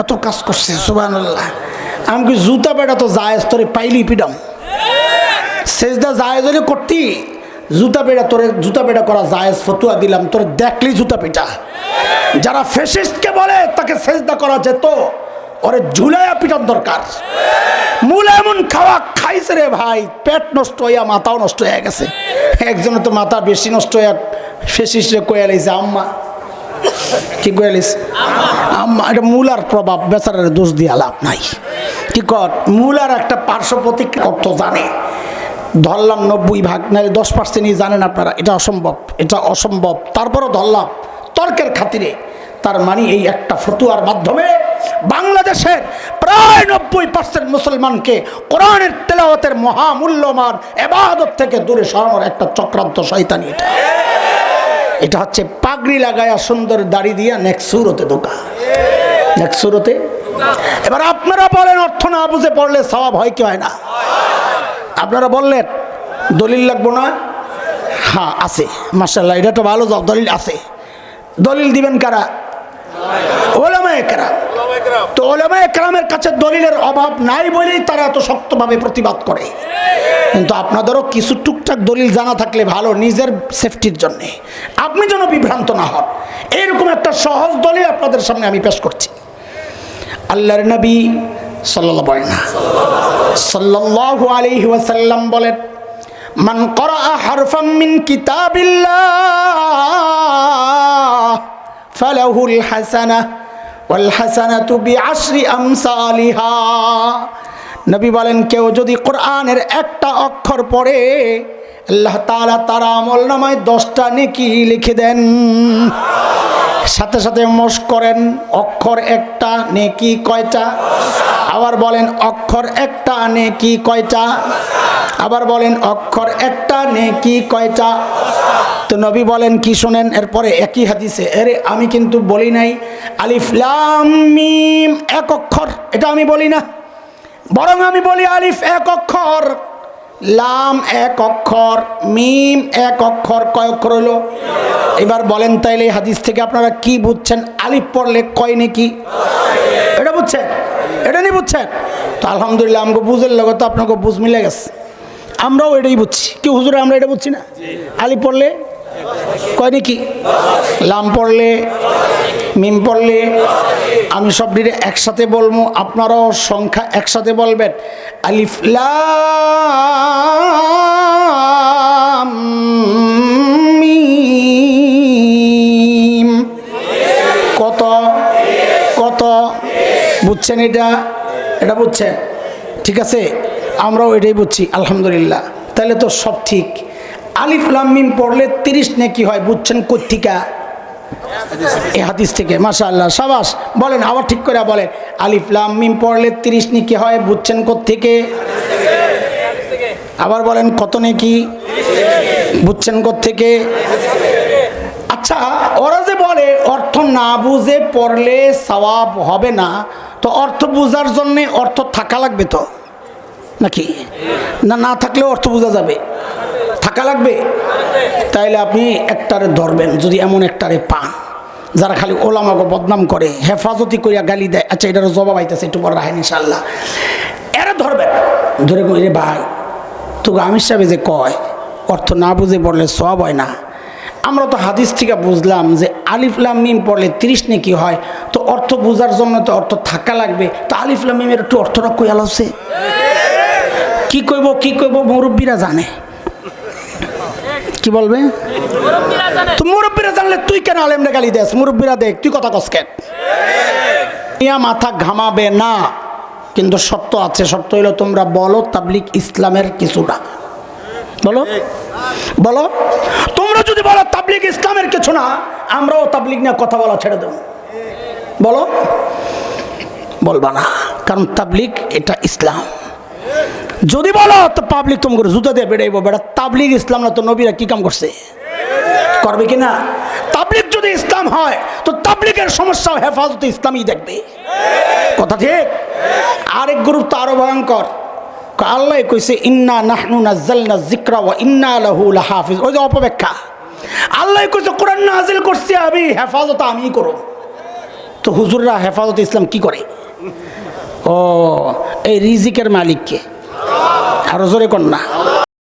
এত কাজ করছে সুবান আল্লাহ আমি জুতা বেড়া তো যায় তোরে পাইলি পিডাম। সেজদা জায়েজ হলে করতি। জুতা বেড়া তোরে, জুতা বেড়া করা জায়েজ ফতুয়া দিলাম, তোরে দেখলি জুতা পিটা। যারা ফেসিস্টকে বলে, তাকে সেজদা করা যেত। ওরে ঝুলাইয়া পিটার দরকার। মূল এমন খাওয়া খাইছে রে ভাই, পেট নষ্ট হইয়া মাথাও নষ্ট হয়ে গেছে। একজনে তো মাথা বেশি নষ্ট হইয়া ফেসিস্টে কয়ে লাইছে, আম্মা। কি কয়ালিস এটা মূলার প্রভাব, বেচারের দোষ দিয়া লাভ নাই। কি কর, মূলার একটা পার্শ্ব প্রতিক্রিয়া অর্থ জানে? ধরলাম নব্বই ভাগ, নাহলে দশ পার্সেন্টই জানেন আপনারা, এটা অসম্ভব এটা অসম্ভব। তারপরও ধরলাম, তর্কের খাতিরে তার মানে এই একটা ফতুয়ার মাধ্যমে বাংলাদেশের প্রায় নব্বই পার্সেন্ট মুসলমানকে কোরআনের তেলাওয়াতের মহামূল্যমান এবাদত থেকে দূরে সরানোর একটা চক্রান্ত শয়তানি এটা। এটা হচ্ছে পাগড়ি লাগায়া সুন্দর দাড়ি দিয়া নেক্সট সুরতে দোকা নেক্সট সুরতে। এবার আপনারা বলেন, অর্থ না বুঝে পড়লে স্বভাব হয় কি হয় না? আপনারা বললেন, দলিল লাগবো না? হ্যাঁ আছে। মার্শাল্লাহ এটা তো ভালো দলিল আছে। দলিল দিবেন কারা? ওলামায় একরাম তো ওলামা একরামের কাছে দলিলের অভাব নাই বলেই তারা এত শক্তভাবে প্রতিবাদ করে। কিন্তু আপনাদেরও কিছু টুকটাক দলিল জানা থাকলে ভালো, নিজের সেফটির জন্যে। আপনি যেন বিভ্রান্ত না হন। এরকম একটা সহজ দলিল আপনাদের সামনে আমি পেশ করছি। আল্লাহর নবী সাল্লাল্লাহু বলেন সাল্লাল্লাহু আলাইহি ওয়াসাল্লাম বলেন, মান করা হারফাম মিন কিতাবিল্লাহ, ফালাহুল হাসানা। ওয়াল হাসানাতু বিআশরি আমসালিহা। নবী বলেন, কেউ যদি কোরআনের একটা অক্ষর পড়ে, আল্লাহ তাআলা তার আমল নামায় দশটা নেকি লিখে দেন। সাথে সাথে মশ করেন, অক্ষর একটা, নেকি কয়টা? আবার বলেন, অক্ষর একটা, নেকি কয়টা? আবার বলেন, অক্ষর একটা, নেকি কয়টা? তো নবী বলেন, কি শোনেন? এরপরে একই হাদিসে এরে আমি কিন্তু বলি নাই, আলিফ লাম মিম, এক অক্ষর। এটা আমি বলি না। বরং আমি বলি, আলিফ এক অক্ষর। লাম এক অক্ষর, মিম এক অক্ষর, কয় অক্ষর হলো? এবার বলেন তাইলে হাদিস থেকে আপনারা কি বুঝছেন? আলিফ পড়লে কয় নাকি? এটা বুঝছেন? এটা নিয়ে বুঝছেন? তো আলহামদুলিল্লাহ আমাকে বুঝের লগত তো আপনাকে বুঝ মিলে গেছে। আমরাও এটাই বুঝছি। কি হুজুরে, আমরা এটা বুঝছি না? আলিফ পড়লে কয় নাকি? লাম পড়লে, মিম পড়লে, আমি সব ডিরে একসাথে বলব, আপনারাও সংখ্যা একসাথে বলবেন। আলিফ মিম। কত? কত? বুঝছেন এটা? এটা বুঝছেন? ঠিক আছে? আমরাও এটাই বুঝছি, আলহামদুলিল্লাহ। তাহলে তো সব ঠিক। আলিফ লাম মিম পড়লে তিরিশ নেকি হয়, বুঝছেন কোথিকা এই হাদিস থেকে মাশা আল্লাহ সাবাস, বলেন, আবার ঠিক করে বলেন। আলিফ লাম মিম পড়লে তিরিশ নেকি হয়, বুঝছেন থেকে আবার বলেন, কত নেকি? বুঝছেন থেকে আচ্ছা ওরা যে বলে, অর্থ না বুঝে পড়লে সওয়াব হবে না, তো অর্থ বোঝার জন্য অর্থ থাকা লাগবে তো? নাকি? না না থাকলেও অর্থ বোঝা যাবে। থাকা লাগবে? তাইলে আপনি একটারে ধরবেন, যদি এমন একটারে পান, যারা খালি ওলামাগো বদনাম করে, হেফাজতি করিয়া গালি দেয়। আচ্ছা এটারও জবাব আইতেছে, একটু বড় রাহেন ইনশাল্লাহ এরা ধরবেন। ধরে কই রে ভাই, তোকে আমির সাহেব যে কয়, অর্থ না বুঝে পড়লে সব হয় না। আমরা তো হাদিস থেকে বুঝলাম যে আলিফলাম মিম পড়লে তিরিশ নাকি হয়। তো অর্থ বোঝার জন্য তো অর্থ থাকা লাগবে। তো আলিফলাম মিমের একটু অর্থটা কই আলাচ্ছে কি কইব কি কইব, মুরব্বীরা জানে। কি বলবে? তো মুরব্বীরা জানলে তুই কেন আলেমরে গালি দেস? মুরব্বীরা দেখ তুই কথা কস কেন? ইয়া মাথা ঘামাবে না কিন্তু সত্য আছে। সত্য হইল তোমরা বলো তাবলিক ইসলামের কিছুটা। বলো? বলো? তোমরা যদি বলো তাবলিগ ইসলামের কিছু না আমরাও তাবলিগ নিয়ে কথা বলা ছেড়ে দেব। বলো? বলবা না কারণ তাবলিগ এটা ইসলাম। যদি বলো, তো পাবলিক তোমাকে জুতা দিয়ে বেড়াইবো, বেড়া তাবলিগ ইসলাম না, তো নবীরা কি কাম করছে? করবে কি না? তাবলিগ যদি ইসলাম হয়, তো তাবলিগের সমস্যা হেফাজতে ইসলামই দেখবে। কথা ঠিক? আরেক গ্রুপ তো আরও ভয়ঙ্কর। আল্লাহ কইছে, ইন্না নাহনু নাজ্জালনা যিকরা ওয়া ইন্না লাহু লাহাফিজ। ওই যে অপব্যাখ্যা। আল্লাহ কইছে, কোরআন নাজিল করছি আমি, হেফাজত আমি করো তো হুজুররা হেফাজত ইসলাম কি করে? ও, এই রিজিকের মালিককে। আরও জোরে কন্যা